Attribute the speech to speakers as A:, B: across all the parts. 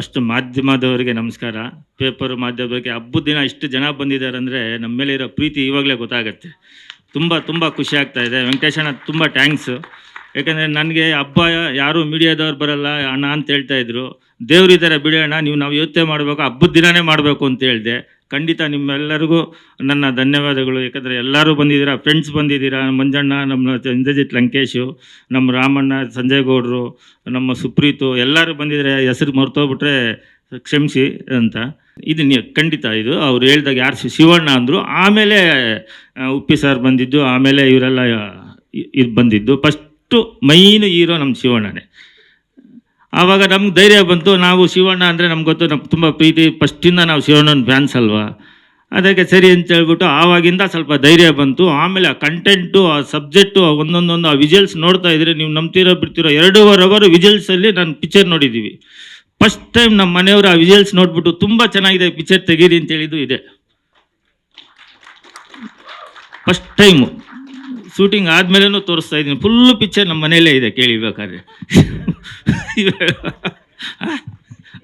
A: First ಮಾಧ್ಯಮದವರಿಗೆ ನಮಸ್ಕಾರ. Paper ಮಾಧ್ಯಮದವರಿಗೆ ಹಬ್ಬದ ದಿನ ಇಷ್ಟು ಜನ ಬಂದಿದ್ದಾರೆ ಅಂದರೆ ನಮ್ಮ ಮೇಲೆ ಇರೋ ಪ್ರೀತಿ ಇವಾಗಲೇ ಗೊತ್ತಾಗುತ್ತೆ. ತುಂಬ ತುಂಬ ಖುಷಿ ಆಗ್ತಾ ಇದೆ. ವೆಂಕಟೇಶಣ್ಣ, ತುಂಬ ಥ್ಯಾಂಕ್ಸು ಯಾಕಂದರೆ ನನಗೆ ಹಬ್ಬ ಯಾರೂ ಮೀಡಿಯಾದವ್ರು ಬರಲ್ಲ, ಅಣ್ಣ ಅಂತ ಹೇಳ್ತಾ ಇದ್ರು. ದೇವ್ರಿದ್ದಾರೆ ಬಿಡೋಣ, ನೀವು ನಾವು ಯೋಚನೆ ಮಾಡಬೇಕು, ಹಬ್ಬದ ದಿನನೇ ಮಾಡಬೇಕು ಅಂತ ಹೇಳಿದೆ. ಖಂಡಿತ ನಿಮ್ಮೆಲ್ಲರಿಗೂ ನನ್ನ ಧನ್ಯವಾದಗಳು. ಯಾಕಂದರೆ ಎಲ್ಲರೂ ಬಂದಿದ್ದೀರಾ ಫ್ರೆಂಡ್ಸ್ ಬಂದಿದ್ದೀರಾ, ಮಂಜಣ್ಣ, ನಮ್ಮ ಇಂದ್ರಜಿತ್ ಲಂಕೇಶು, ನಮ್ಮ ರಾಮಣ್ಣ, ಸಂಜಯ್ ಗೌಡ್ರು, ನಮ್ಮ ಸುಪ್ರೀತು, ಎಲ್ಲರೂ ಬಂದಿದ್ದಾರೆ ಹೆಸರು ಮರ್ತೋಗ್ಬಿಟ್ರೆ ಕ್ಷಮಿಸಿ ಅಂತ. ಇದು ಖಂಡಿತ ಇದು, ಅವ್ರು ಹೇಳ್ದಾಗ ಯಾರು ಶಿವಣ್ಣ ಅಂದರು, ಆಮೇಲೆ ಉಪ್ಪಿ ಸರ್ ಬಂದಿದ್ದು, ಆಮೇಲೆ ಇವರೆಲ್ಲ ಇದು ಬಂದಿದ್ದು. ಫಸ್ಟು ಮೈನ್ ಹೀರೋ ನಮ್ಮ ಶಿವಣ್ಣನೇ. ಆವಾಗ ನಮ್ಗೆ ಧೈರ್ಯ ಬಂತು. ನಾವು ಶಿವಣ್ಣ ಅಂದರೆ ನಮ್ಗೆ ಗೊತ್ತು ನಮ್ಗೆ ತುಂಬ ಪ್ರೀತಿ. ಫಸ್ಟಿಂದ ನಾವು ಶಿವಣ್ಣನ ಫ್ಯಾನ್ಸ್ ಅಲ್ವಾ? ಅದಕ್ಕೆ ಸರಿ ಅಂತ ಹೇಳ್ಬಿಟ್ಟು ಆವಾಗಿಂದ ಸ್ವಲ್ಪ ಧೈರ್ಯ ಬಂತು. ಆಮೇಲೆ ಆ ಕಂಟೆಂಟು ಆ ಸಬ್ಜೆಕ್ಟು ಒಂದೊಂದೊಂದು ಆ ವಿಜಲ್ಸ್ ನೋಡ್ತಾ ಇದ್ರೆ ನೀವು ನಂಬ್ತಿರೋ, ಬಿಡ್ತಿರೋ ಎರಡೂವರೆ ಅವರು ವಿಜುವಲ್ಸಲ್ಲಿ ನಾನು ಪಿಕ್ಚರ್ ನೋಡಿದ್ದೀವಿ ಫಸ್ಟ್ ಟೈಮ್ ನಮ್ಮ ಮನೆಯವರು ಆ ವಿಜಲ್ಸ್ ನೋಡ್ಬಿಟ್ಟು ತುಂಬ ಚೆನ್ನಾಗಿದೆ ಪಿಕ್ಚರ್ ತೆಗೀರಿ ಅಂತ ಹೇಳಿದ್ದು ಇದೆ. ಫಸ್ಟ್ ಟೈಮು ಶೂಟಿಂಗ್ ಆದಮೇಲೆನೂ ತೋರಿಸ್ತಾ ಇದ್ದೀನಿ. ಫುಲ್ಲು ಪಿಕ್ಚರ್ ನಮ್ಮ ಮನೆಯಲ್ಲೇ ಇದೆ ಕೇಳಿಬೇಕಾದ್ರೆ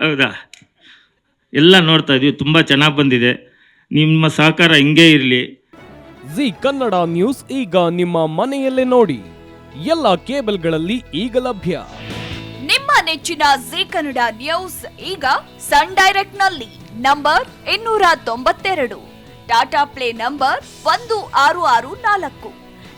A: ಹೌದಾ? ಎಲ್ಲ ನೋಡ್ತಾ ಇದೀವಿ. ತುಂಬ ಚೆನ್ನಾಗಿ ಬಂದಿದೆ. ನಿಮ್ಮ ಸಹಕಾರ ಹಿಂಗೇ ಇರಲಿ.
B: ಜಿ ಕನ್ನಡ ನ್ಯೂಸ್ ಈಗ ನಿಮ್ಮ ಮನೆಯಲ್ಲೇ ನೋಡಿ. ಎಲ್ಲ ಕೇಬಲ್ಗಳಲ್ಲಿ ಈಗ ಲಭ್ಯ.
C: ನಿಮ್ಮ ನೆಚ್ಚಿನ ಜಿ ಕನ್ನಡ ನ್ಯೂಸ್ ಈಗ ಸನ್ ಡೈರೆಕ್ಟ್ನಲ್ಲಿ ನಂಬರ್ ಇನ್ನೂರ ತೊಂಬತ್ತೆರಡು. ಟಾಟಾ ಪ್ಲೇ ನಂಬರ್ ಒಂದು ಆರು ಆರು ನಾಲ್ಕು.